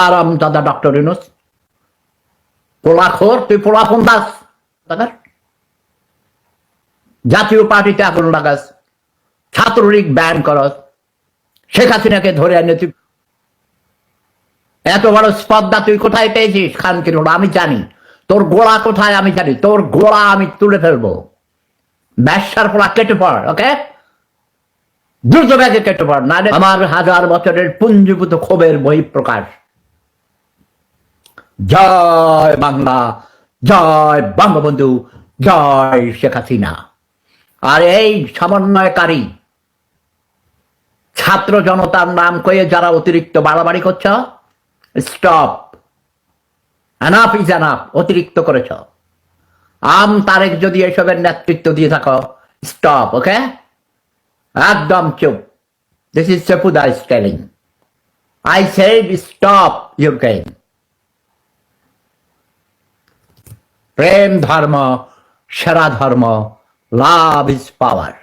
হারাম দাদা ডক্টর ইনুস পোলাখোর, তুই পোলাফোন দাস দাদার জাতীয় পার্টিতে আগুন লাগাস, ছাত্রলীগ ব্যান করস, শেখ হাসিনাকে ধরে এনে তুই। এত বড় স্পর্ধা তুই কোথায় পেয়েছিস, খান কিরোড আমি জানি। তোর গোড়া কোথায় আমি জানি। তোর গোড়া আমি তুলে ফেলব। ব্যবসার পোড়া কেটে পড়, ওকে? দ্রুত ব্যাগে কেটে পড় না আমার হাজার বছরের পুঞ্জীভূত ক্ষোভের বই প্রকাশ জয় বাংলা, জয় বঙ্গবন্ধু, জয় শেখ হাসিনা। আর এই সমন্বয়কারী ছাত্র জনতার নাম কয়ে যারা অতিরিক্ত বাড়াবাড়ি করছ স্টপ অ্যানাফ ইজ অ্যানাফ অতিরিক্ত করেছ। আম তারেক যদি এসবের নেতৃত্ব দিয়ে থাকো স্টপ ওকে একদম চুপ। This is Sepuda is telling I said stop your game প্রেম ধর্ম সেরা ধর্ম লাভ ইজ পাওয়ার